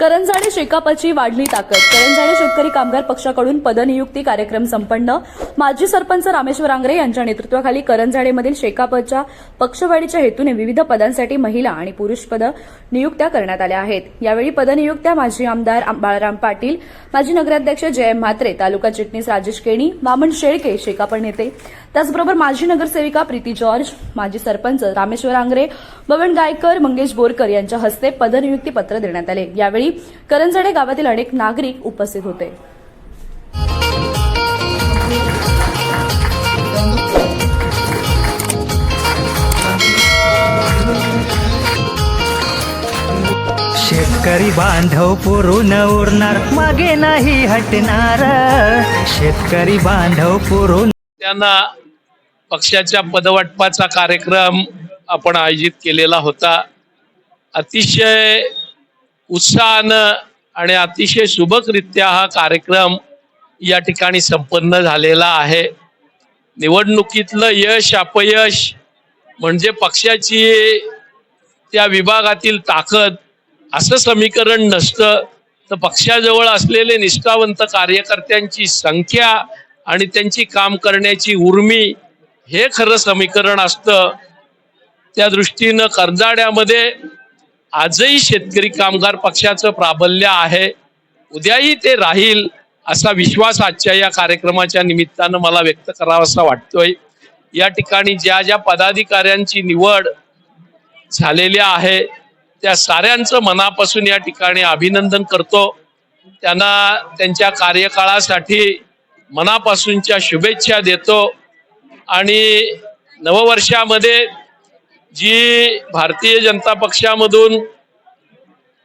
करंजाडे शेकापची वाढली ताकद. करंजाडे शेतकरी कामगार पक्षाकडून पदनियुक्ती कार्यक्रम संपन्न. माजी सरपंच रामेश्वर आंग्रे यांच्या नेतृत्वाखाली करंजाडेमधील शेकापच्या पक्षवाढीच्या हेतूने विविध पदांसाठी महिला आणि पुरुष पद नियुक्त्या करण्यात आल्या आहेत. यावेळी पदनियुक्त्या माजी आमदार बाळाराम पाटील माजी नगराध्यक्ष जयम म्हात्रे तालुका चिटणीस राजेश केणी वामन शेळके शेकापड नेते. त्याचबरोबर माजी नगरसेविका प्रीती जॉर्ज माजी सरपंच रामेश्वर आंग्रे बबन गायकर मंगेश बोरकर यांच्या हस्ते पदनियुक्ती पत्र देण्यात आले. यावेळी करंजडे गावातील अनेक नागरिक उपस्थित होते. शेतकरी बांधव पुरून उरणार मागे नाही हटणार. शेतकरी बांधव पुरून त्यांना पक्षाच्या पदवाटपाचा कार्यक्रम आपण आयोजित केलेला होता. अतिशय उत्साहानं आणि अतिशय सुबकरित्या हा कार्यक्रम या ठिकाणी संपन्न झालेला आहे. निवडणुकीतलं यश अपयश म्हणजे पक्षाची त्या विभागातील ताकद असं समीकरण नसतं. तर पक्षाजवळ असलेले निष्ठावंत कार्यकर्त्यांची संख्या आणि त्यांची काम करण्याची उर्मी हे खरं समीकरण असतं. त्या दृष्टीनं कर्जाड्यामध्ये आजही शेतकरी कामगार पक्षाचं प्राबल्य आहे. उद्याही ते राहील असा विश्वास आजच्या या कार्यक्रमाच्या निमित्तानं मला व्यक्त करावासा वाटतोय. या ठिकाणी ज्या ज्या पदाधिकाऱ्यांची निवड झालेल्या आहे त्या साऱ्यांचं मनापासून या ठिकाणी अभिनंदन करतो. त्यांना त्यांच्या कार्यकाळासाठी मनापासूनच्या शुभेच्छा देतो. आणि नववर्षामध्ये जी भारतीय जनता पक्षामधून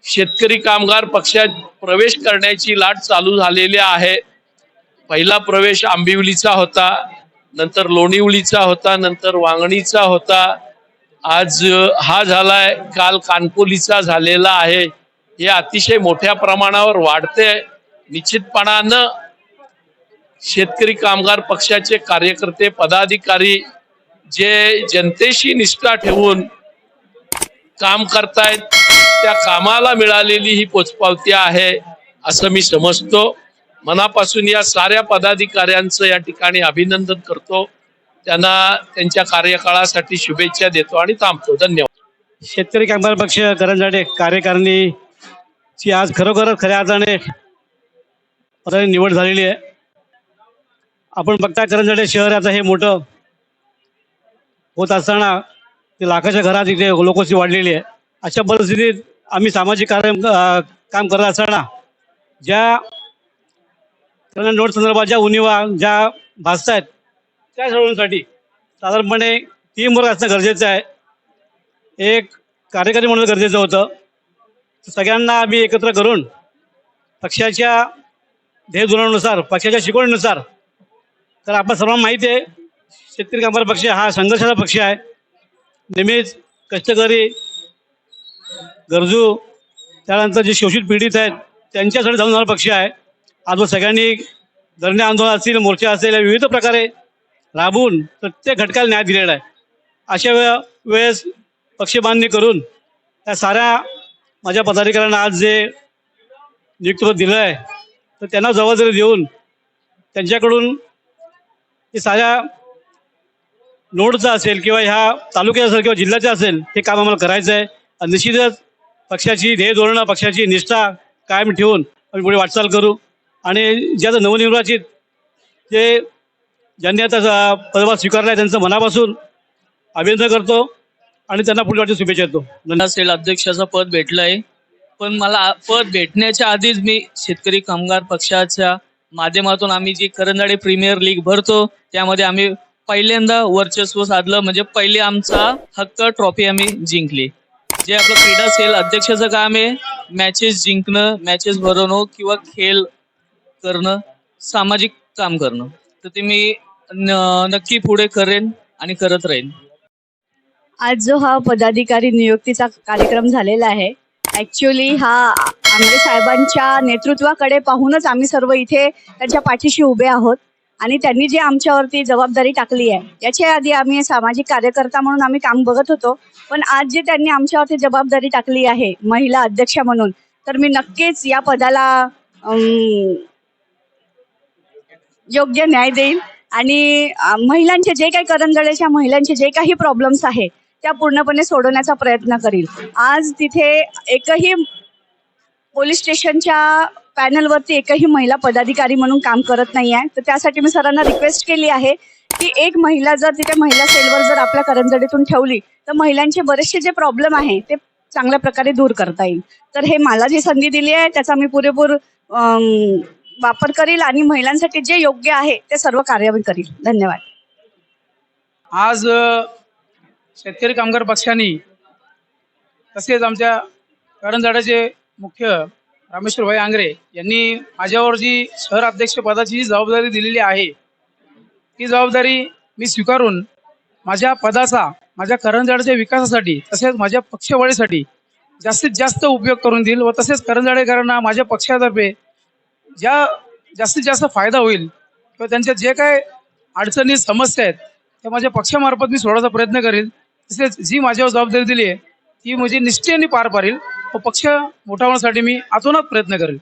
शेतकरी कामगार पक्षात प्रवेश करण्याची लाट चालू झालेली आहे. पहिला प्रवेश आंबिवलीचा होता नंतर लोणिवलीचा होता नंतर वांगणीचा होता. आज हा झालाय काल कानकोलीचा झालेला आहे. हे अतिशय मोठ्या प्रमाणावर वाढते निश्चितपणानं शेतकरी कामगार पक्षाचे कार्यकर्ते पदाधिकारी जे जनतेशी निष्ठा ठेवून काम करतायत त्या कामाला मिळालेली ही पोचपावती आहे असं मी समजतो. मनापासून या साऱ्या पदाधिकाऱ्यांचं या ठिकाणी अभिनंदन करतो. त्यांना त्यांच्या कार्यकाळासाठी शुभेच्छा देतो आणि थांबतो. धन्यवाद. शेतकरी कामगार पक्ष करंजाडे कार्यकारिणीची आज खरोखर खऱ्या अर्थाने निवड झालेली आहे. आपण बघता करंजाडे शहर आता हे मोठं होत असताना ते लाखाच्या घरात इथे लोकशी वाढलेली आहे. अशा परिस्थितीत आम्ही सामाजिक कार्य काम करत असताना ज्या नोट संदर्भात ज्या उनिवा ज्या भासत आहेत त्या सोडवण्यासाठी साधारणपणे टीम वर्क असणं गरजेचं आहे. एक कार्यकारी म्हणून गरजेचं होतं. सगळ्यांना आम्ही एकत्र करून पक्षाच्या ध्येय धोरणानुसार पक्षाच्या शिकवणीनुसार तर आपण सर्वांना माहिती आहे शेतकरी कामगार पक्ष हा संघर्षाचा पक्ष आहे. नेहमीच कष्टकरी गरजू त्यानंतर जे शोषित पीडित आहेत त्यांच्यासाठी जाऊन जाणारा पक्ष आहे. आज सगळ्यांनी धरणे आंदोलन असतील मोर्चा असेल विविध प्रकारे राबवून प्रत्येक घटकाला न्याय दिलेला आहे. अशा वे वेळेस पक्षबांधणी करून त्या साऱ्या माझ्या पदाधिकाऱ्यांना आज जे नियुक्त दिलं आहे तर त्यांना जबाबदारी देऊन त्यांच्याकडून हे साऱ्या नोडचं असेल किंवा ह्या तालुक्याचं असेल किंवा जिल्ह्याचं असेल ते काम आम्हाला करायचं आहे आणि निश्चितच पक्षाची ध्येय धोरणं पक्षाची निष्ठा कायम ठेवून आम्ही पुढे वाटचाल करू. आणि ज्या नवनिर्वाचित जे ज्यांनी आता पदभार स्वीकारला आहे त्यांचं मनापासून अभिनंदन करतो आणि त्यांना पुढे वाटत शुभेच्छा देतो. धन्यवाद. असेल अध्यक्षाचं पद भेटलंय पण मला पद भेटण्याच्या आधीच मी शेतकरी कामगार पक्षाच्या माध्यमातून आम्ही जी करंदाडे प्रीमियर लीग भरतो त्यामध्ये आम्ही पहिल्यांदा वर्चस्व साधलं म्हणजे पहिले आमचा हक्क ट्रॉफी आम्ही जिंकली. जे आपलं क्रीडा सेल अध्यक्षाचं काम आहे मॅचेस जिंकणं मॅचेस भरवणं किंवा खेळ करणं सामाजिक काम करणं. तर ते मी न- नक्की पुढे करेन आणि करत राहीन. आज जो हा पदाधिकारी नियुक्तीचा कार्यक्रम झालेला आहे ॲक्च्युली हा आमरे साहेबांच्या नेतृत्वाकडे पाहूनच आम्ही सर्व इथे त्यांच्या पाठीशी उभे आहोत. आणि त्यांनी जी आमच्यावरती जबाबदारी टाकली आहे याच्या आधी आम्ही सामाजिक कार्यकर्ता म्हणून आम्ही काम बघत होतो. पण आज जे त्यांनी आमच्यावरती जबाबदारी टाकली आहे महिला अध्यक्ष म्हणून तर मी नक्कीच या पदाला योग्य न्याय देईल आणि महिलांचे जे काही करंजळेच्या महिलांचे जे काही प्रॉब्लेम्स आहे त्या पूर्णपणे सोडवण्याचा प्रयत्न करील आज तिथे एकही पोलीस स्टेशनच्या पॅनलवरती एकही महिला पदाधिकारी म्हणून काम करत नाही आहे तर त्यासाठी मी सरांना रिक्वेस्ट केली आहे की एक महिला जर तिथे महिला सेलवर जर आपल्या करंजडीतून ठेवली तर महिलांचे बरेचसे जे प्रॉब्लेम आहे ते चांगल्या प्रकारे दूर करता येईल. तर हे मला जी संधी दिली आहे त्याचा मी पुरेपूर वापर करील आणि महिलांसाठी जे योग्य आहे ते सर्व कार्य करील. धन्यवाद. आज शेतकरी कामगार पक्षाने तसेच आमच्या करंजाडाचे मुख्य रामेश्वरभाई आंग्रे यांनी माझ्यावर जी शहर अध्यक्ष पदाची जी जबाबदारी दिलेली आहे ती जबाबदारी मी स्वीकारून माझ्या पदाचा माझ्या करंजाडच्या विकासासाठी तसेच माझ्या पक्षवाढीसाठी जास्तीत जास्त उपयोग करून देईल व तसेच करंजाडेकरांना माझ्या पक्षातर्फे ज्या जास्तीत जास्त फायदा होईल किंवा त्यांच्या जे काय अडचणी समस्या आहेत त्या माझ्या पक्षामार्फत मी सोडायचा प्रयत्न करेल. तसेच जी माझ्यावर जबाबदारी दिली आहे ती म्हणजे निश्चयाने पार पाडेल. व पक्ष मोठा होण्यासाठी मी आतोनात प्रयत्न करेल.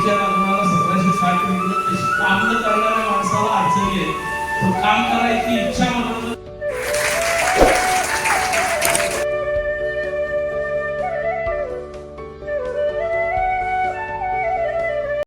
मग तिच्या सतराशे साठ निघलं तशी काम न करणाऱ्या माणसाला अडचणी आहे. तो काम करायची इच्छा म्हणून